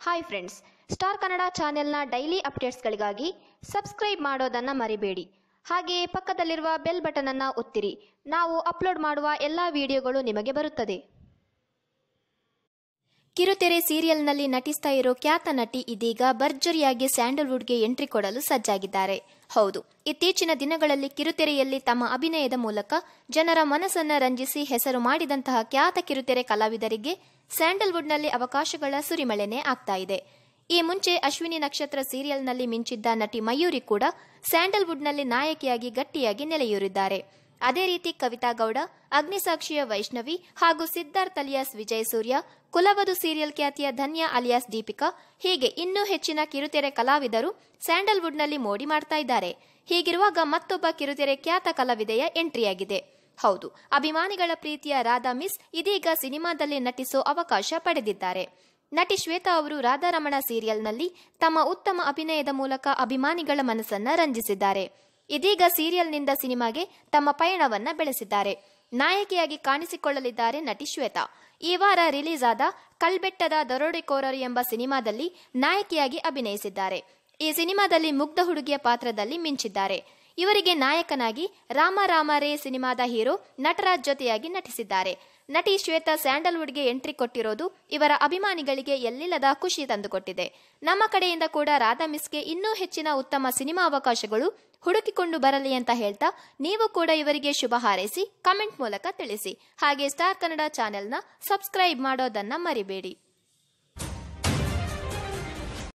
Hi friends star Kannada ಚಾನೆಲ್ನ daily ಅಪ್ಡೇಟ್ಸ್ಗಳಿಗಾಗಿ subscribe ಮಾಡೋದನ್ನು ಮರಿಬೇಡಿ. ಹಾಗೆಯೇ ಪಕ್ಕದಲ್ಲಿರುವ ಬೆಲ್ ಬಟನನ್ನು ಒತ್ತಿರಿ. ನಾವು ಅಪ್ಲೋಡ್ ಮಾಡುವ ಎಲ್ಲ ವಿಡಿಯೋಗಳು ನಿಮಗೆ ಬರುತ್ತದೆ. ಕಿರುತೆರೆ ಸೀರಿಯಲ್ನಲ್ಲಿ ನಟಿಸ್ತಾ ಇರೋ ಖ್ಯಾತ ನಟಿ ಇದೀಗ ಭರ್ಜರಿಯಾಗಿ ಸ್ಯಾಂಡಲ್ವುಡ್ಗೆ ಎಂಟ್ರಿ ಕೊಡಲು ಸಜ್ಜಾಗಿದ್ದಾರೆ. ಹೌದು, ಇತ್ತೀಚಿನ ದಿನಗಳಲ್ಲಿ ಕಿರುತೆರೆಯಲ್ಲಿ ತಮ್ಮ ಅಭಿನಯದ ಮೂಲಕ ಜನರ ಮನಸ್ಸನ್ನ ರಂಜಿಸಿ ಹೆಸರು ಮಾಡಿದಂತಹ ಖ್ಯಾತ ಕಿರುತೆರೆ ಕಲಾವಿದರಿಗೆ ಸ್ಯಾಂಡಲ್ವುಡ್ನಲ್ಲಿ ಅವಕಾಶಗಳ ಸುರಿಮಳೆನೇ ಆಗ್ತಾ ಇದೆ. ಈ ಮುಂಚೆ ಅಶ್ವಿನಿ ನಕ್ಷತ್ರ ಸೀರಿಯಲ್ನಲ್ಲಿ ಮಿಂಚಿದ್ದ ನಟಿ ಮಯೂರಿ ಕೂಡ ಸ್ಯಾಂಡಲ್ವುಡ್ನಲ್ಲಿ ನಾಯಕಿಯಾಗಿ ಗಟ್ಟಿಯಾಗಿ ನೆಲೆಯೂರಿದ್ದಾರೆ. ಅದೇ ರೀತಿ ಕವಿತಾ ಗೌಡ, ಅಗ್ನಿಸಾಕ್ಷಿಯ ವೈಷ್ಣವಿ ಹಾಗೂ ಸಿದ್ಧಾರ್ಥ್ ಅಲಿಯಾಸ್ ವಿಜಯ್ ಸೂರ್ಯ, ಕುಲವಧು ಸೀರಿಯಲ್ ಖ್ಯಾತಿಯ ಧನ್ಯ ಅಲಿಯಾಸ್ ದೀಪಿಕಾ, ಹೀಗೆ ಇನ್ನೂ ಹೆಚ್ಚಿನ ಕಿರುತೆರೆ ಕಲಾವಿದರು ಸ್ಯಾಂಡಲ್ವುಡ್ನಲ್ಲಿ ಮೋಡಿ ಮಾಡ್ತಾ ಇದ್ದಾರೆ. ಹೀಗಿರುವಾಗ ಮತ್ತೊಬ್ಬ ಕಿರುತೆರೆ ಖ್ಯಾತ ಕಲಾವಿದೆಯ ಎಂಟ್ರಿಯಾಗಿದೆ. ಹೌದು, ಅಭಿಮಾನಿಗಳ ಪ್ರೀತಿಯ ರಾಧಾ ಮಿಸ್ ಇದೀಗ ಸಿನಿಮಾದಲ್ಲಿ ನಟಿಸೋ ಅವಕಾಶ ಪಡೆದಿದ್ದಾರೆ. ನಟಿ ಶ್ವೇತಾ ಅವರು ರಾಧಾರಮಣ ಸೀರಿಯಲ್ನಲ್ಲಿ ತಮ್ಮ ಉತ್ತಮ ಅಭಿನಯದ ಮೂಲಕ ಅಭಿಮಾನಿಗಳ ಮನಸ್ಸನ್ನ ರಂಜಿಸಿದ್ದಾರೆ. ಇದೀಗ ಸೀರಿಯಲ್ನಿಂದ ಸಿನಿಮಾಗೆ ತಮ್ಮ ಪಯಣವನ್ನ ಬೆಳೆಸಿದ್ದಾರೆ. ನಾಯಕಿಯಾಗಿ ಕಾಣಿಸಿಕೊಳ್ಳಲಿದ್ದಾರೆ ನಟಿ ಶ್ವೇತಾ. ಈ ವಾರ ರಿಲೀಸ್ ಆದ ಕಲ್ಬೆಟ್ಟದ ದರೋಡೆಕೋರರು ಎಂಬ ಸಿನಿಮಾದಲ್ಲಿ ನಾಯಕಿಯಾಗಿ ಅಭಿನಯಿಸಿದ್ದಾರೆ. ಈ ಸಿನಿಮಾದಲ್ಲಿ ಮುಗ್ಧ ಹುಡುಗಿಯ ಪಾತ್ರದಲ್ಲಿ ಮಿಂಚಿದ್ದಾರೆ. ಇವರಿಗೆ ನಾಯಕನಾಗಿ ರಾಮ ರಾಮ ರೇ ಸಿನಿಮಾದ ಹೀರೋ ನಟರಾಜ್ ಜೊತೆಯಾಗಿ ನಟಿಸಿದ್ದಾರೆ. ನಟಿ ಶ್ವೇತಾ ಸ್ಯಾಂಡಲ್ವುಡ್ಗೆ ಎಂಟ್ರಿ ಕೊಟ್ಟಿರೋದು ಇವರ ಅಭಿಮಾನಿಗಳಿಗೆ ಎಲ್ಲಿಲ್ಲದ ಖುಷಿ ತಂದುಕೊಟ್ಟಿದೆ. ನಮ್ಮ ಕಡೆಯಿಂದ ಕೂಡ ರಾಧಾ ಮಿಸ್ಗೆ ಇನ್ನೂ ಹೆಚ್ಚಿನ ಉತ್ತಮ ಸಿನಿಮಾ ಅವಕಾಶಗಳು ಹುಡುಕಿಕೊಂಡು ಬರಲಿ ಅಂತ ಹೇಳ್ತಾ ನೀವು ಕೂಡ ಇವರಿಗೆ ಶುಭ ಹಾರೈಸಿ, ಕಮೆಂಟ್ ಮೂಲಕ ತಿಳಿಸಿ. ಹಾಗೆ ಸ್ಟಾರ್ ಕನ್ನಡ ಚಾನೆಲ್ನ ಸಬ್ಸ್ಕ್ರೈಬ್ ಮಾಡೋದನ್ನ ಮರಿಬೇಡಿ.